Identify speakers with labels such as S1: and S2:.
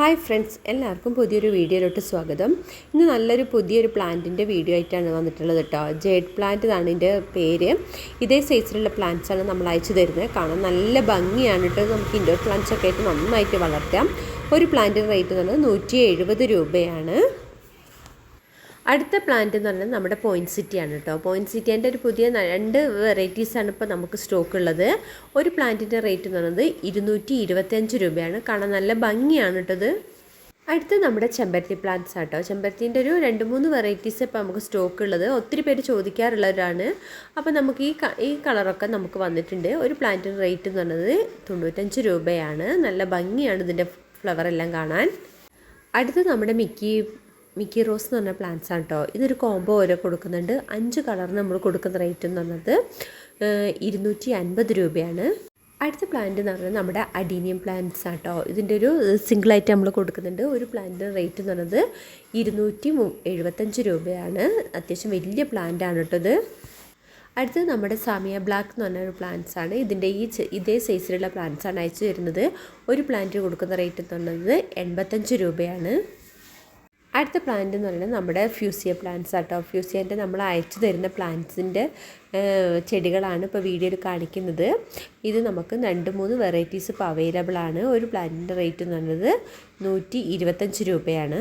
S1: Hi friends എല്ലാവർക്കും പുതിയൊരു വീഡിയോയിലോട്ട് സ്വാഗതം. ഇന്ന് നല്ലൊരു പുതിയൊരു പ്ലാന്റിന്റെ വീഡിയോ ആയിട്ടാണ് വന്നിട്ടുള്ളത് കേട്ടോ. ജേഡ് പ്ലാന്റ് എന്നാണ് ഇതിന്റെ പേര്. ഇതേ സൈസിലുള്ള പ്ലാന്റ്സ് ആണ് നമ്മൾ അയച്ചു തരുന്നത്. കാണാൻ നല്ല ഭംഗിയാണ് കേട്ടോ. നമുക്ക് ഇൻഡോർ പ്ലാന്റ്സ് ഒക്കെ ആയിട്ട് നന്നായിട്ട് വളർത്താം. ഒരു പ്ലാന്റിന്റെ റേറ്റ് എന്ന് പറഞ്ഞാൽ നൂറ്റി രൂപയാണ്. അടുത്ത പ്ലാന്റ് എന്ന് പറഞ്ഞാൽ നമ്മുടെ പോയിന്റ് സിറ്റിയാണ് കേട്ടോ. പോയിന്റ് സിറ്റിന്റെ ഒരു പുതിയ രണ്ട് വെറൈറ്റീസാണ് ഇപ്പോൾ നമുക്ക് സ്റ്റോക്ക് ഉള്ളത്. ഒരു പ്ലാന്റിന്റെ റേറ്റ് എന്ന് പറയുന്നത് ഇരുന്നൂറ്റി ഇരുപത്തിയഞ്ച് രൂപയാണ്. കാണാൻ നല്ല ഭംഗിയാണ് കേട്ടത് അടുത്ത നമ്മുടെ ചെമ്പരത്തി പ്ലാന്റ്സ് ആട്ടോ. ചെമ്പരത്തിന്റെ ഒരു രണ്ട് മൂന്ന് വെറൈറ്റീസ് ഇപ്പോൾ നമുക്ക് സ്റ്റോക്ക് ഉള്ളത്. ഒത്തിരി പേര് ചോദിക്കാറുള്ളവരാണ്. അപ്പോൾ നമുക്ക് ഈ ഈ കളറൊക്കെ നമുക്ക് വന്നിട്ടുണ്ട്. ഒരു പ്ലാന്റിന്റെ റേറ്റ് എന്ന് പറയുന്നത് തൊണ്ണൂറ്റഞ്ച് രൂപയാണ്. നല്ല ഭംഗിയാണ് ഇതിന്റെ ഫ്ലവർ എല്ലാം കാണാൻ. അടുത്ത നമ്മുടെ മിക്കി മിക്കി റോസ് എന്ന് പറഞ്ഞ പ്ലാന്റ്സ് ആണ് കേട്ടോ ഇതൊരു കോംബോ ഓരോ കൊടുക്കുന്നുണ്ട്. അഞ്ച് കളറിന് നമ്മൾ കൊടുക്കുന്ന റേറ്റ് എന്ന് പറഞ്ഞത് ഇരുന്നൂറ്റി അൻപത് രൂപയാണ്. അടുത്ത പ്ലാന്റ് എന്ന് പറഞ്ഞാൽ നമ്മുടെ അഡീനിയം പ്ലാന്റ്സ് ആണ് കേട്ടോ ഇതിന്റെ ഒരു സിംഗിൾ സിംഗിളായിട്ട് നമ്മൾ കൊടുക്കുന്നുണ്ട്. ഒരു പ്ലാന്റിന്റെ റേറ്റ് എന്ന് പറയുന്നത് ഇരുന്നൂറ്റി എഴുപത്തഞ്ച് രൂപയാണ്. അത്യാവശ്യം വലിയ പ്ലാന്റ് ആണ് കേട്ടോ ഇത്. അടുത്തത് നമ്മുടെ സാമിയ ബ്ലാക്ക് എന്ന് പറഞ്ഞ ഒരു പ്ലാന്റ്സ് ആണ്. ഇതിന്റെ ഈ ഇതേ സൈസിലുള്ള പ്ലാന്റ്സ് ആണ് അയച്ചു തരുന്നത്. ഒരു പ്ലാന്റ് കൊടുക്കുന്ന റേറ്റ് എന്ന് പറയുന്നത് എൺപത്തഞ്ച് രൂപയാണ്. അടുത്ത പ്ലാന്റ് എന്ന് പറയുന്നത് നമ്മുടെ ഫ്യൂസിയ പ്ലാന്റ്സ് ആട്ടോ. ഫ്യൂസിയന്റെ നമ്മൾ അയച്ചു തരുന്ന പ്ലാന്റ്സിന്റെ ചെടികളാണ് ഇപ്പോൾ വീഡിയോയിൽ കാണിക്കുന്നത്. ഇത് നമുക്ക് രണ്ട് മൂന്ന് വെറൈറ്റീസ് ഇപ്പോൾ അവൈലബിൾ ആണ്. ഒരു പ്ലാന്റിന്റെ റേറ്റ് എന്ന് പറയുന്നത് നൂറ്റി ഇരുപത്തഞ്ച് രൂപയാണ്.